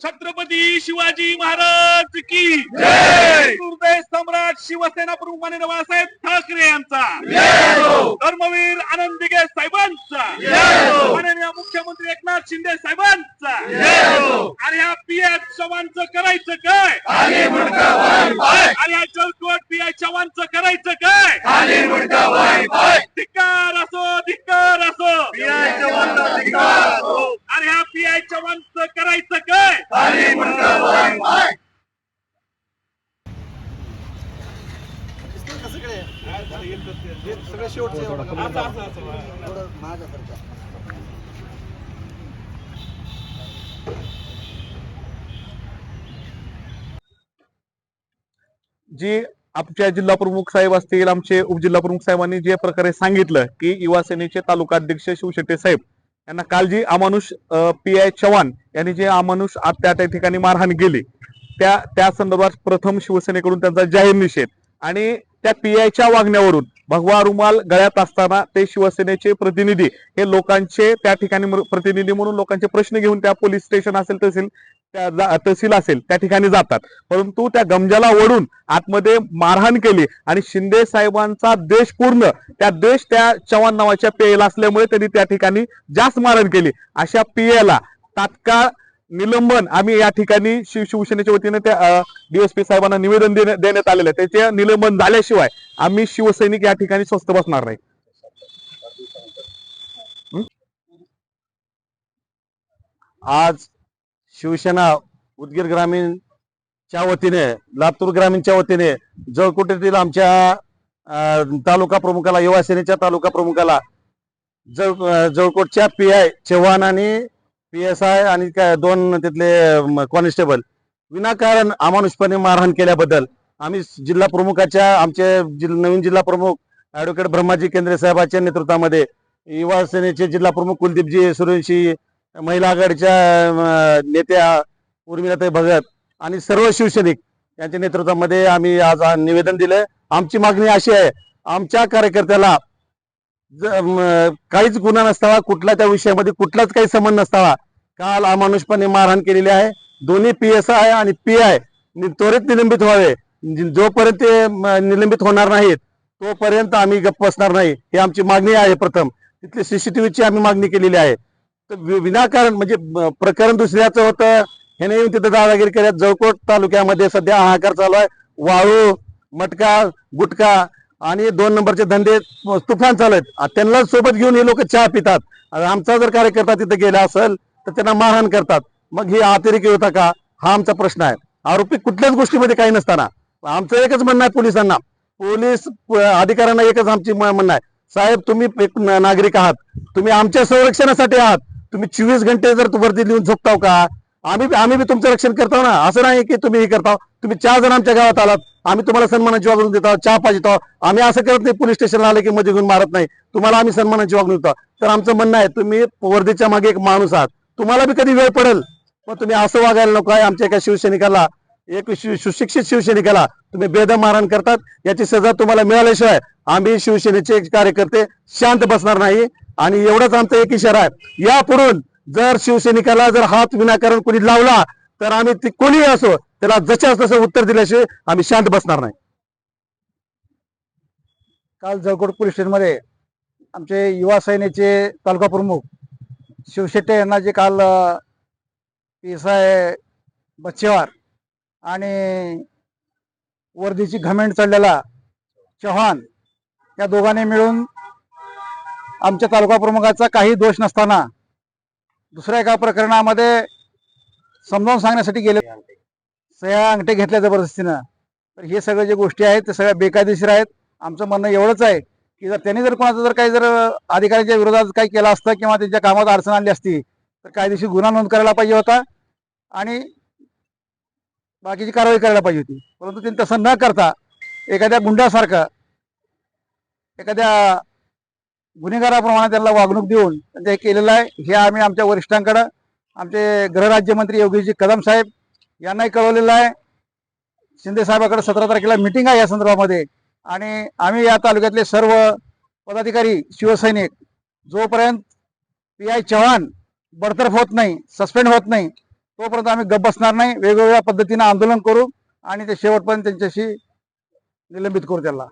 छत्रपती शिवाजी महाराज की सम्राट शिवसेना प्रमुख माननीय बाळासाहेब ठाकरे यांचा. धर्मवीर आनंद दिगे साहेबांचा माननीय मुख्यमंत्री एकनाथ शिंदे साहेबांचा. आणि ह्या पी एच चव्हाणचं करायचं काय? आणि ह्या जलकोट पी एच चव्हाणचं करायचं काय खाली मुंडका वाय वाय धिक्कार असो धिक्कार असो पियाच्या वंदा धिक्कार असो. आणि ह्या चव्हाणचं करायचं काय? जी आमच्या जिल्हा प्रमुख साहेब असतील आमचे उपजिल्हा प्रमुख साहेबांनी जे प्रकारे सांगितलं की युवा सेनेचे तालुका अध्यक्ष शिवशेट्टी साहेब यांना काल जी अमानुष पी आय चव्हाण यांनी जे अमानुष आत्या त्या ठिकाणी मारहाण केली त्या त्या संदर्भात प्रथम शिवसेनेकडून त्यांचा जाहीर निषेध आणि त्या पी आयच्या वागण्यावरून भगवा रुमाल गळ्यात असताना ते शिवसेनेचे प्रतिनिधी हे लोकांचे त्या ठिकाणी प्रतिनिधी म्हणून लोकांचे प्रश्न घेऊन त्या पोलीस स्टेशन असेल तहसील त्या जा- तहसील असेल त्या ठिकाणी जातात. परंतु त्या गमजाला ओढून आतमध्ये मारहाण केली आणि शिंदे साहेबांचा देश पूर्ण त्या देश त्या चव्हाण नावाच्या पेयला असल्यामुळे त्यांनी त्या ठिकाणी जास्त मारहाण केली. अशा पेयला तात्काळ निलंबन आम्ही या ठिकाणी शिव शिवसेनेच्या वतीने त्या डीएसपी साहेबांना निवेदन देण्या- देण्यात आलेलं आहे. त्याचे निलंबन झाल्याशिवाय आम्ही शिवसैनिक या ठिकाणी स्वस्त बसणार नाही. आज शिवसेना उदगीर ग्रामीणच्या वतीने लातूर ग्रामीणच्या वतीने जळकोटेतील आमच्या तालुका प्रमुखाला युवासेनेच्या तालुका प्रमुखाला जळ जळकोटच्या पी आय चव्हाण आणि पी एस आय आणि काय दोन तिथले कॉन्स्टेबल विनाकारण अमानुषपणे मारहाण केल्याबद्दल आम्ही जिल्हा प्रमुखाच्या आमचे जिल- नवीन जिल्हा प्रमुख ॲडव्होकेट ब्रह्माजी केंद्रे साहेबांच्या नेतृत्वामध्ये युवा सेनेचे जिल्हा प्रमुख कुलदीपजी सुरेंशी महिला आघाडीच्या नेत्या उर्मिलाताई भगत आणि सर्व शिवसैनिक यांच्या नेतृत्वामध्ये आम्ही आज निवेदन दिलं आमची मागणी अशी आहे आमच्या कार्यकर्त्याला काहीच गुन्हा नसतावा कुठला त्या विषयामध्ये कुठलाच काही संबंध नसतावा काल अमानुषपणे मारहाण केलेली आहे. दोन्ही पी एस आय आणि पी आय त्वरित निलंबित व्हावे. जोपर्यंत ते निलंबित होणार नाहीत तोपर्यंत आम्ही गप्प बसणार नाही. ही आमची मागणी आहे प्रथम. तिथली सीसीटीव्हीची आम्ही मागणी केलेली आहे. तर विनाकारण म्हणजे प्रकरण दुसऱ्याचं होतं. ह्याने येऊन तिथं दादागिरी करत जळकोट तालुक्यामध्ये सध्या हाहाकार चालू आहे. वाळू मटका गुटखा आणि दोन नंबरचे धंदे तुफान चालू आहेत. त्यांना सोबत घेऊन हे लोक चहा पितात. आमचा जर कार्यकर्ता तिथे गेला असेल तर त्यांना मारहाण करतात. मग ही अतिरेकी होता का? हा आमचा प्रश्न आहे. आरोपी कुठल्याच गोष्टीमध्ये काही नसताना. आमचं एकच म्हणणं आहे पोलिसांना. पोलीस अधिकाऱ्यांना एकच आमची म- म्हणणं आहे. साहेब तुम्ही एक नागरिक आहात. तुम्ही आमच्या संरक्षणासाठी आहात. तुम्ही चोवीस घंटे जर वरती लिहून झोपताव का? आम्ही आम्ही बी तुमचं रक्षण करतो ना. असं नाही की तुम्ही हे करताव. तुम्ही चार जण आमच्या गावात आलात. आम्ही तुम्हाला सन्मानाची वागणूक देतो चहा पाहिजे आम्ही असं करत नाही पोलीस स्टेशनला आले की मध्ये घेऊन मारत नाही. तुम्हाला आम्ही सन्मानाची वागणूक देतो तर आमचं म्हणणं आहे तुम्ही वर्धेच्या मागे एक माणूस आहात. तुम्हाला बी कधी वेळ पडेल पण तुम्ही असं वागायला नको आहे. आमच्या एका शिवसैनिकाला एक सुशिक्षित शिवसैनिकाला तुम्ही बेदम मारहाण करतात. याची सजा तुम्हाला मिळाल्याशिवाय आम्ही शिवसेनेचे कार्यकर्ते शांत बसणार नाही. आणि एवढाच आमचा एक इशारा आहे. यापुढून जर शिवसैनिकाला जर हात विनाकारण कोणी लावला तर आम्ही ती कोणीही असो त्याला जशाच तसं उत्तर दिल्याशिवाय आम्ही शांत बसणार नाही. काल जळकोट पोलीस स्टेशनमध्ये आमचे युवा सेनेचे तालुका प्रमुख शिवशेट्टे यांना जे काल पी एस आय बच्चेवार आणि वर्दीची घमेंट चढलेला चव्हाण या दोघांनी मिळून आमच्या तालुका प्रमुखाचा काही दोष नसताना दुसऱ्या एका प्रकरणामध्ये समजावून सांगण्यासाठी गेले. सह्या अंगठे घेतल्या जबरदस्तीनं तर हे सगळे जे गोष्टी आहेत ते सगळ्या बेकायदेशीर आहेत. आमचं म्हणणं एवढंच आहे की जर त्यांनी जर कोणाचं जर काही जर अधिकाऱ्यांच्या विरोधात काही केलं असतं किंवा त्यांच्या कामात अडचण आणली असती तर कायदेशीर गुन्हा नोंद करायला पाहिजे होता आणि बाकीची कारवाई करायला पाहिजे होती. परंतु त्यांनी तसं न करता एखाद्या गुंडासारखं एखाद्या गुन्हेगाराप्रमाणे त्यांना वागणूक देऊन ते केलेलं आहे. हे आम्ही आमच्या वरिष्ठांकडं आमचे गृहराज्यमंत्री योगीजी कदम साहेब यांनाही कळवलेलं आहे. शिंदे साहेबाकडे सतरा तारखेला मिटिंग आहे या संदर्भामध्ये. आणि आम्ही या तालुक्यातले सर्व पदाधिकारी शिवसैनिक जोपर्यंत पी आय चव्हाण बडतर्फ होत नाही सस्पेंड होत नाही तोपर्यंत आम्ही गप बसणार नाही. वेगवेगळ्या पद्धतीनं आंदोलन करू आणि ते शेवटपर्यंत त्यांच्याशी निलंबित करू त्याला.